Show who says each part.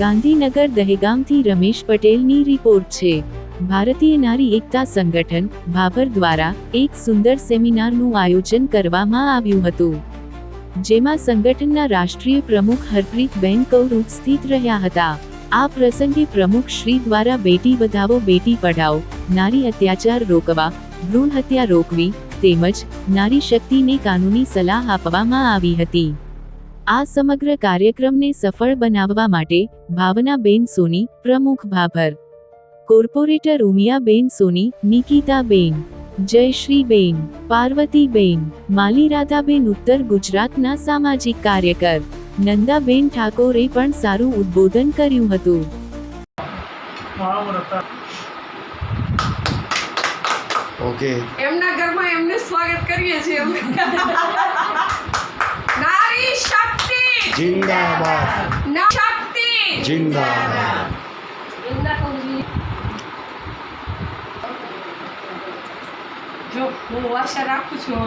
Speaker 1: ગાંધીનગર દહેગામથી રમેશ પટેલની રિપોર્ટ છે. ભારતીય નારી એકતા સંગઠન, ભાભર દ્વારા એક સુંદર સેમિનારનું આયોજન કરવામાં આવ્યું હતું. જેમાં સંગઠનના રાષ્ટ્રીય પ્રમુખ હરપ્રીતબેન કૌર ઉપસ્થિત રહ્યા હતા. આ પ્રસંગે પ્રમુખ શ્રી દ્વારા બેટી વધાવો, બેટી પઢાઓ, નારી અત્યાચાર રોકવા, ભ્રૂણ હત્યા રોકવી તેમજ નારી શક્તિને કાનૂની સલાહ આપવામાં આવી હતી. આ સમગ્ર કાર્યક્રમને સફળ બનાવવા માટે ભાવનાબેન સોની પ્રમુખ ભાભર. કોર્પોરેટર ઉમિયાબેન સોની નિકિતાબેન. જયશ્રીબેન. પાર્વતીબેન. માલીરાધાબેન ઉત્તર ગુજરાતના સામાજિક કાર્યકર. નંદાબેન ઠાકોરે પણ સારું ઉદ્બોધન કર્યું હતું.
Speaker 2: ઓકે.
Speaker 3: એમના ઘરમાં એમને સ્વાગત કરીએ છીએ.
Speaker 2: জিন্দাবাদ।
Speaker 3: না শক্তি জিন্দাবাদ। जो हुआ शराब कुछ हो